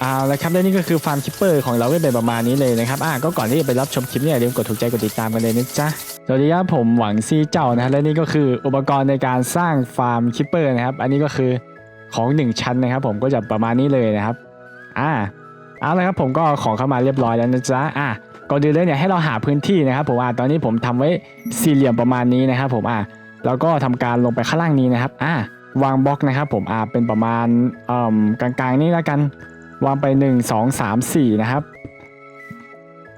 เอาละครับและนี่ก็คือฟาร์มคิปเปอร์ของเราก็เป็นประมาณนี้เลยนะครับอ่าก็ก่อนที่จะไปรับชมคลิปเนี่ยอย่าลืมกดถูกใจกดติดตามกันเลยนะจ๊ะสวัสดีครับผมหวังซีเจ้านะฮะและนี่ก็คืออุปกรณ์ในการสร้างฟาร์มคิปเปอร์นะครับ อันนี้ก็คือของหนึ่งชั้นนะครับ ผมก็จะประมาณนี้เลยนะครับอ่าเอาละครับผมก็เอาของเข้ามาเรียบร้อยแล้วนะจ๊ะอ่าก่อนอื่นเลยเนี่ยให้เราหาพื้นที่นะครับผมอ่าตอนนี้ผมทำไว้สี่เหลี่ยมประมาณนี้นะครับ ผมอ่าแล้วก็ทำการลงไปข้างล่างนี้นะครับอ่าวางบล็อกนะครับ ผมอ่าเป็นประมาณเอ่อกลางๆนี่แล้วกัน วางไป 1 2 3 4 นะครับ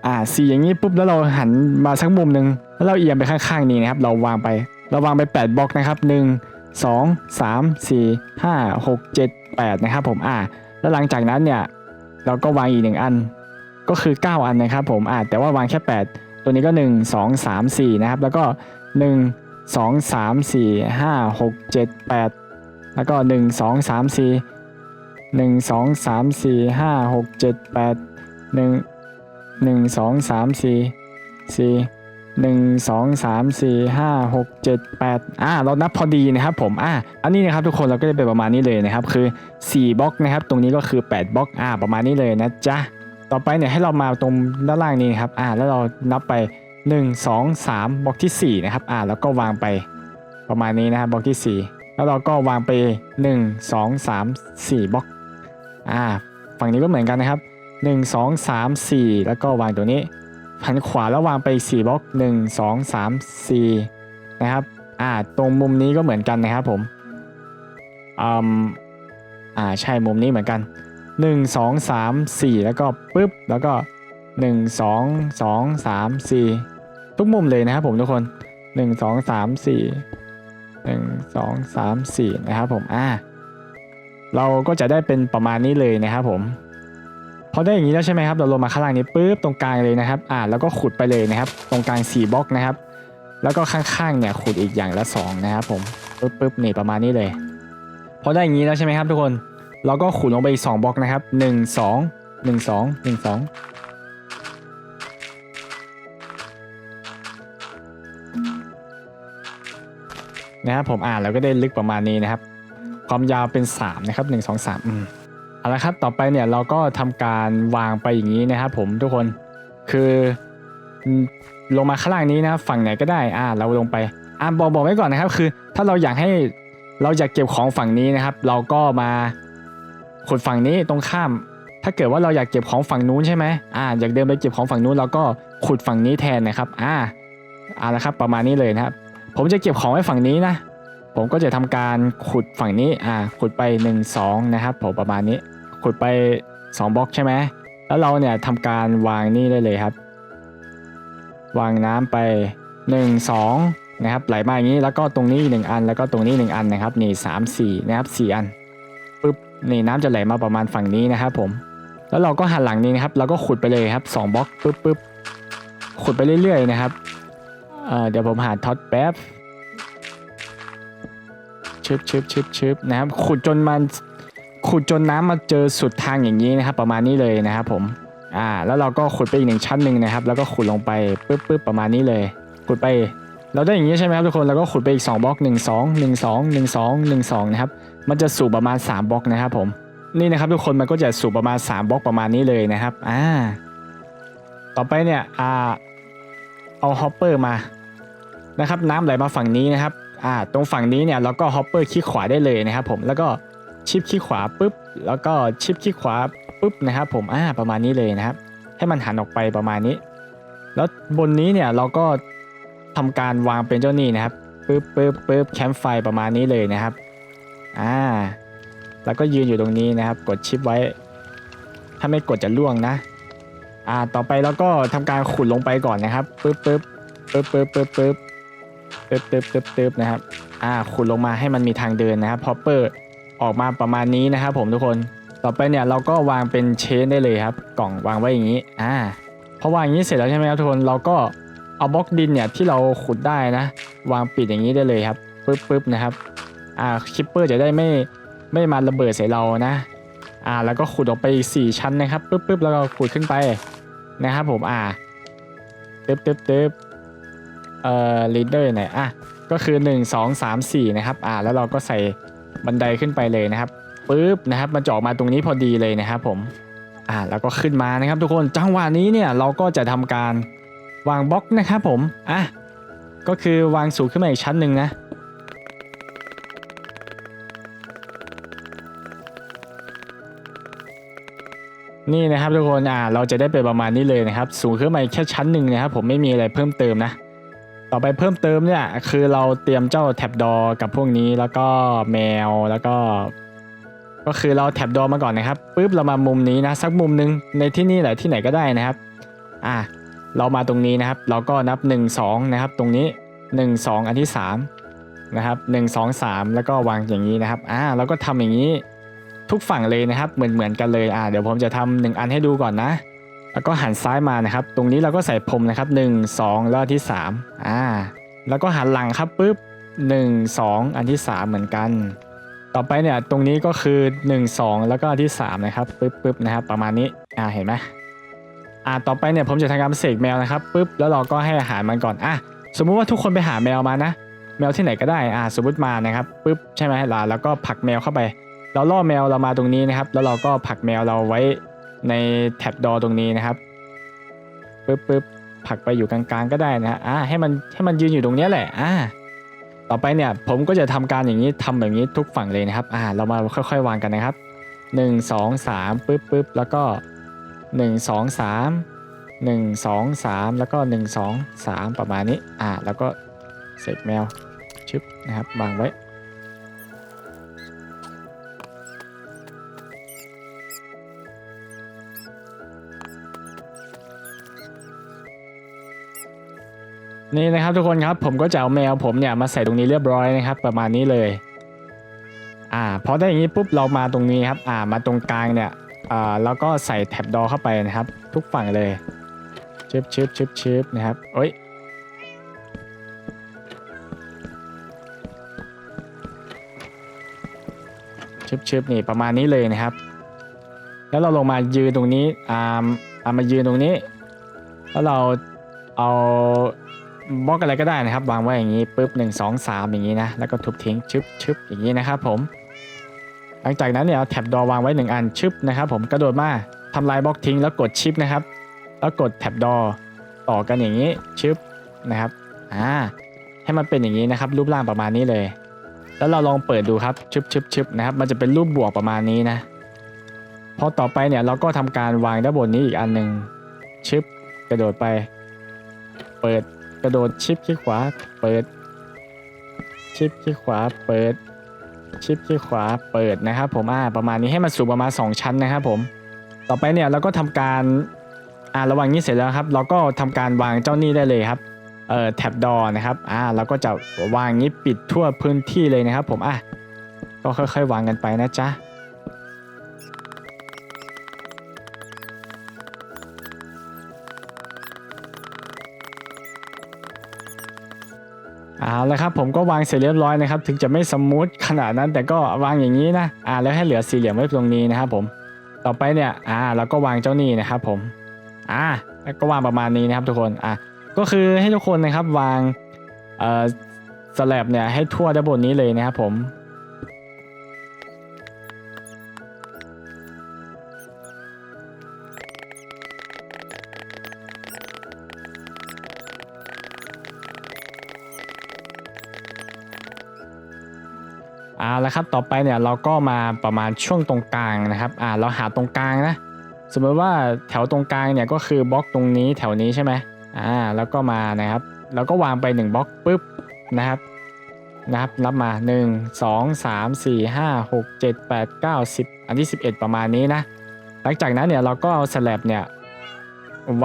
อ่าสี่อย่างนี้ปุ๊บแล้วเราหันมาสักมุมหนึ่งแล้วเราเอียงไปข้างๆนี้นะครับ เราวางไป เราวางไป 8บล็อกนะครับ 1 2 3 4 5 6 7 8 นะครับผมอ่าแล้วหลังจากนั้นเนี่ยเราก็วางอีกหนึ่งอัน ก็คือ 9 อันนะครับผมอ่าแต่ว่าวางแค่ 8 ตัวนี้ก็ 1 2 3 4 นะครับ แล้วก็ 1 2 3 4 5 6 7 8 แล้วก็ 1 2 3 4 หนึ่งสองสามสี่ห้าหกเจ็ดแปดหนึ่งหนึ่งสองสามสี่สี่หนึ่งสองสามสี่ห้าหกเจ็ดแปดอ่าเรานับพอดีนะครับผมอ่าอันนี้นะครับทุกคนเราก็จะเป็นประมาณนี้เลยนะครับคือ4บล็อกนะครับ ตรงนี้ก็คือ8บล็อกอ่าประมาณนี้เลยนะจ๊ะต่อไปเนี่ยให้เรามาตรงด้านล่างนี้นครับอ่าแล้วเรานับไป 1 2 3บล็อกที่4นะครับอ่าแล้วก็วางไปประมาณนี้นะครับบล็อกที่ 4 แล้วเราก็วางไป 1 2 3 4บล็อก อ่าฝั่งนี้ก็เหมือนกันนะครับ 1 2 3 4 แล้วก็วางตัวนี้หันขวาแล้ววางไป4บล็อก1 2 3 4 นะครับอ่าตรงมุมนี้ก็เหมือนกันนะครับผมอืมอ่าใช่มุมนี้เหมือนกัน 1 2 3 4 แล้วก็ปึ๊บแล้วก็ 1 2 2 3 4 ทุกมุมเลยนะครับผมทุกคน 1 2 3 4 1 2 3 4 นะครับผมอ่า เราก็จะได้เป็นประมาณนี้เลยนะครับผมพอได้อย่างนี้แล้วใช่ไหมครับเราลงมาข้างล่างนี้ปุ๊บตรงกลางเลยนะครับอ่าแล้วก็ขุดไปเลยนะครับ ตรงกลาง4บล็อกนะครับ แล้วก็ข้างๆเนี่ยขุดอีกอย่างละ 2 นะครับผมปุ๊บปุ๊บนี่ประมาณนี้เลย พอได้อย่างนี้แล้วใช่ไหมครับทุกคนเราก็ขุดลงไปอีก2บล็อกนะครับ 1 2 1 2 1 2นะครับผมอ่านแล้วก็ได้ลึกประมาณนี้นะครับ ความยาวเป็น 3 นะครับ 1 2 3อืมเอาละครับ ต่อไปเนี่ยเราก็ทำการวางไปอย่างนี้นะครับผมทุกคนคือลงมาข้างล่างนี้นะ ฝั่งไหนก็ได้อ่าเราลงไปอ่าบอกบอกไว้ก่อนนะครับ คือ ถ้าเราอยากให้เราอยากเก็บของฝั่งนี้นะครับ เราก็มาขุดฝั่งนี้ตรงข้าม ถ้าเกิดว่าเราอยากเก็บของฝั่งนู้นใช่ไหมอ่าอยากเดินไปเก็บของฝั่งนู้นเราก็ขุดฝั่งนี้แทนนะครับ อ่าเอาละครับ ประมาณนี้เลยนะครับ ผมจะเก็บของไว้ฝั่งนี้นะ ผมก็จะทำการขุดฝั่งนี้อ่าขุดไป 1 2 นะครับผมประมาณนี้ ขุดไป 2บล็อกใช่ไหมแล้วเราเนี่ยทำการวางนี่ได้เลยครับ วางน้ำไป 1 2นะครับไหลมาอย่างนี้แล้วก็ตรงนี้หนึ่งอันแล้วก็ตรงนี้หนึ่งอันนะครับนี่3 4นะครับ4อันปึ๊บนี่น้ำจะไหลมาประมาณฝั่งนี้นะครับผมแล้วเราก็หันหลังนี้นะครับเราก็ขุดไปเลยครับ2บล็อกปึ๊บปึ๊บขุดไปเรื่อยๆนะครับเเดี๋ยวผมหาท็อตแป๊บ ชึบชึบชึบชึบนะครับขุดจนมันขุดจนน้ำมาเจอสุดทางอย่างนี้นะครับ ประมาณนี้เลยนะครับผมอ่าแล้วเราก็ขุดไปอีกหนึ่งชั้นหนึ่งนะครับ แล้วก็ขุดลงไปปึ๊บปึ๊บประมาณนี้เลย ขุดไป เราได้อย่างนี้ใช่ไหมครับทุกคนแล้วก็ขุดไปอีก2บล็อก 1 2 1 2 1 2 1 2นะครับมันจะสูบประมาณ 3บล็อกนะครับผมนี่นะครับทุกคนมันก็จะสูบประมาณ 3บล็อกประมาณนี้เลยนะครับอ่าต่อไปเนี่ยอ่าเอาฮอปเปอร์มานะครับ น้ำไหลมาฝั่งนี้นะครับ อ่าตรงฝั่งนี้เนี่ยเราก็ฮอปเปอร์คลิกขวาได้เลยนะครับผมแล้วก็ชิปคลิกขวาปุ๊บแล้วก็ชิปคลิกขวาปุ๊บนะครับผมอ่าประมาณนี้เลยนะครับ ให้มันหันออกไปประมาณนี้ แล้วบนนี้เนี่ยเราก็ทำการวางเป็นเจ้านี่นะครับปึ๊บปึ๊บปึ๊บแคมป์ไฟประมาณนี้เลยนะครับอ่าแล้วก็ยืนอยู่ตรงนี้นะครับ กดชิปไว้ ถ้าไม่กดจะล่วงนะอ่าต่อไปเราก็ทำการขุดลงไปก่อนนะครับปึ๊บปึ๊บปึ๊บปึ๊บปึ๊บปึ๊บ ตึ๊บตึ๊บตึ๊บตึ๊บนะครับ อ่าขุดลงมาให้มันมีทางเดินนะครับพอเปอร์ออกมาประมาณนี้นะครับผมทุกคน ต่อไปเนี่ยเราก็วางเป็นเชนได้เลยครับ กล่องวางไว้อย่างนี้ อ่าพอวางอย่างนี้เสร็จแล้วใช่ไหมครับทุกคน เราก็เอาบล็อกดินเนี่ยที่เราขุดได้นะ วางปิดอย่างนี้ได้เลยครับปึ๊บปึ๊บนะครับ อ่าคิปเปอร์จะได้ไม่ไม่มาระเบิดใส่เรานะ อ่าแล้วก็ขุดออกไปอีกสี่ชั้นนะครับปึ๊บปึ๊บแล้วก็ขุดขึ้นไปนะครับผม อ่าตึ๊บตึ๊บตึ๊บ เอ่อ leader ไหนอะก็คือ 1 2 3 4 นะครับอ่าแล้วเราก็ใส่บันไดขึ้นไปเลยนะครับปุ๊บนะครับมันจะออกมาตรงนี้พอดีเลยนะครับผมอ่าแล้วก็ขึ้นมานะครับทุกคนจังหวะนี้เนี่ยเราก็จะทำการวางบล็อกนะครับผมอะก็คือวางสูงขึ้นมาอีกชั้นหนึ่งนะนี่นะครับทุกคนอ่าเราจะได้เป็นประมาณนี้เลยนะครับ สูงขึ้นมาแค่ชั้นหนึ่งนะครับผมไม่มีอะไรเพิ่มเติมนะ ต่อไปเพิ่มเติมเนี่ยคือเราเตรียมเจ้าแท็บดอกับพวกนี้แล้วก็แมวแล้วก็ ก็คือเราแท็บดอมาก่อนนะครับปุ๊บเรามามุมนี้นะสักมุมหนึงในที่นี่แหละที่ไหนก็ได้นะครับอ่าเรามาตรงนี้นะครับ เราก็นับ 1 2 นะครับ ตรงนี้ 1 2 อันที่3นะครับ1 2 3 แล้วก็วางอย่างนี้นะครับอ่าเราก็ทำอย่างนี้ทุกฝั่งเลยนะครับ เหมือนเหมือนกันเลยอ่าเดี๋ยวผมจะทำหนึ่งอันให้ดูก่อนนะ แล้วก็หันซ้ายมานะครับ ตรงนี้เราก็ใส่พรมนะครับ 1 2 แล้วอันที่3อ่าแล้วก็หันหลังครับปุ๊บ1 2 อันที่ 3 เหมือนกัน ต่อไปเนี่ยตรงนี้ก็คือ 1 2 แล้วก็อันที่ 3 นะครับปึ๊บปึ๊บนะครับประมาณนี้อ่าเห็นไหมอ่าต่อไปเนี่ยผมจะทำการเสกแมวนะครับปึ๊บแล้วเราก็ให้อาหารมันก่อนอะสมมุติว่าทุกคนไปหาแมวมานะ แมวที่ไหนก็ได้อ่าสมมติมานะครับปึ๊บใช่ไหมล่ะแล้วก็ผลักแมวเข้าไป เราล่อแมวเรามาตรงนี้นะครับ แล้วเราก็ผลักแมวเราไว้ ในแท็บดอตรงนี้นะครับปึ๊บปึ๊บผลักไปอยู่กลางๆก็ได้นะอ่าให้มันให้มันยืนอยู่ตรงนี้แหละอ่าต่อไปเนี่ยผมก็จะทำการอย่างนี้ทำแบบนี้ทุกฝั่งเลยนะครับอ่าเรามาค่อยๆวางกันนะครับ 1 2 3ปึ๊บปึ๊บแล้วก็ 1 2 3 1 2 3 แล้วก็ 1 2 3 ประมาณนี้อ่าแล้วก็เสกแมวชึบนะครับวางไว้ นี่นะครับทุกคนครับผมก็จะเอาแมวผมเนี่ยมาใส่ตรงนี้เรียบร้อยนะครับ ประมาณนี้เลยอ่าพอได้อย่างนี้ปุ๊บเรามาตรงนี้ครับอ่ามาตรงกลางเนี่ยอ่าแล้วก็ใส่แท็บดอเข้าไปนะครับ ทุกฝั่งเลยชึบชึบชึบชึบนะครับเอ้ยชึบชึบนี่ประมาณนี้เลยนะครับ แล้วเราลงมายืนตรงนี้อ่าอ่ามายืนตรงนี้ แล้วเราเอา บล็อกอะไรก็ได้นะครับ วางไว้อย่างนี้ปุ๊บหนึ่งสองสามอย่างนี้นะ แล้วก็ทุบทิ้งชึบชึบอย่างนี้นะครับผมหลังจากนั้นเนี่ยเอาแท็บดอวางไว้หนึ่งอันชึบนะครับผมกระโดดมาทำลายบล็อกทิ้งแล้วกดชิปนะครับ แล้วกดแท็บดอต่อกันอย่างนี้ชึบนะครับอ่าให้มันเป็นอย่างนี้นะครับ รูปร่างประมาณนี้เลย แล้วเราลองเปิดดูครับชึบชึบชึบนะครับ มันจะเป็นรูปบวกประมาณนี้นะพอต่อไปเนี่ยเราก็ทำการวางด้านบนนี้อีกอันหนึ่งชึบกระโดดไป เปิด กระโดดชิปที่ขวาเปิด ชิปที่ขวาเปิด ชิปที่ขวาเปิดนะครับ ผมอ่าประมาณนี้ให้มันสูงประมาณ 2 ชั้นนะครับผม ต่อไปเนี่ยเราก็ทำการอ่าระหว่างนี้เสร็จแล้วครับ เราก็ทำการวางเจ้านี่ได้เลยครับเอ่อแท็บดอนะครับอ่าเราก็จะวางนี้ปิดทั่วพื้นที่เลยนะครับ ผมอะก็ค่อยๆ วางกันไปนะจ๊ะ เอาละครับผมก็วางเสร็จเรียบร้อยนะครับถึงจะไม่สมูทขนาดนั้นแต่ก็วางอย่างนี้นะอ่าแล้วให้เหลือสี่เหลี่ยมไว้ตรงนี้นะครับผมต่อไปเนี่ยอ่าเราก็วางเจ้านี่นะครับผมอ่าแล้วก็วางประมาณนี้นะครับทุกคนอะก็คือให้ทุกคนนะครับวางเอ่อสแลบเนี่ยให้ทั่วด้านบนนี้เลยนะครับผม เอาละครับต่อไปเนี่ยเราก็มาประมาณช่วงตรงกลางนะครับอ่าเราหาตรงกลางนะ สมมติว่าแถวตรงกลางเนี่ยก็คือบล็อกตรงนี้แถวนี้ใช่ไหมอ่าแล้วก็มานะครับแล้วก็วางไป 1บล็อกปุ๊บนะครับนะครับนับมา 1 2 3 4 5 6 7 8 9 10 อันที่ 11 ประมาณนี้นะ หลังจากนั้นเนี่ยเราก็เอาสแลบเนี่ย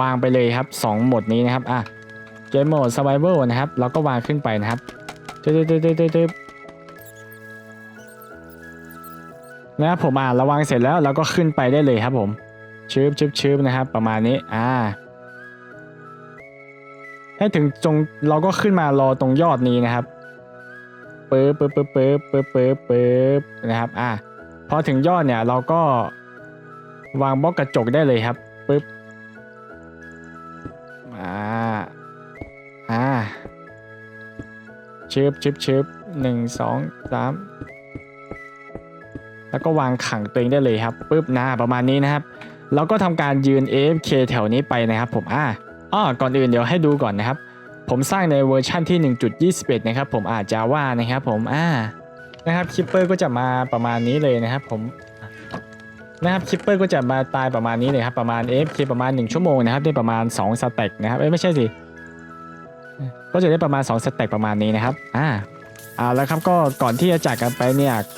วางไปเลยครับ 2 หมดนี้นะครับอะเกมโหมด survival นะครับ เราก็วางขึ้นไปนะครับตึ๊ด นะครับผมอ่าระวังเสร็จแล้วเราก็ขึ้นไปได้เลยครับผมชืบชืบชืบนะครับประมาณนี้อ่าให้ถึงตรงเราก็ขึ้นมารอตรงยอดนี้นะครับปึ๊บปึ๊บปึ๊บปึ๊บปึ๊บปึ๊บปึ๊บนะครับอ่าพอถึงยอดเนี่ยเราก็วางบล็อกกระจกได้เลยครับปึ๊บอ่าอ่าชืบชืบชืบหนึ่งสองสาม แล้วก็วางขังตัวเองได้เลยครับปุ๊บนะประมาณนี้นะครับเราก็ทำการยืน AFK แถวนี้ไปนะครับ ผมอ่าอ้อก่อนอื่นเดี๋ยวให้ดูก่อนนะครับ ผมสร้างในเวอร์ชั่นที่ 1.21 นะครับ ผมอาจจะว่านะครับ ผมอ่านะครับคิปเปอร์ก็จะมาประมาณนี้เลยนะครับ ผมนะครับคิปเปอร์ก็จะมาตายประมาณนี้เลยครับประมาณ AFK ประมาณ 1 ชั่วโมงนะครับ ได้ประมาณ 2 สเต็กนะครับเอ้ไม่ใช่สิก็จะได้ประมาณ 2 สเต็กประมาณนี้นะครับอ่าเอาแล้วครับก็ก่อนที่จะจากกันไปเนี่ย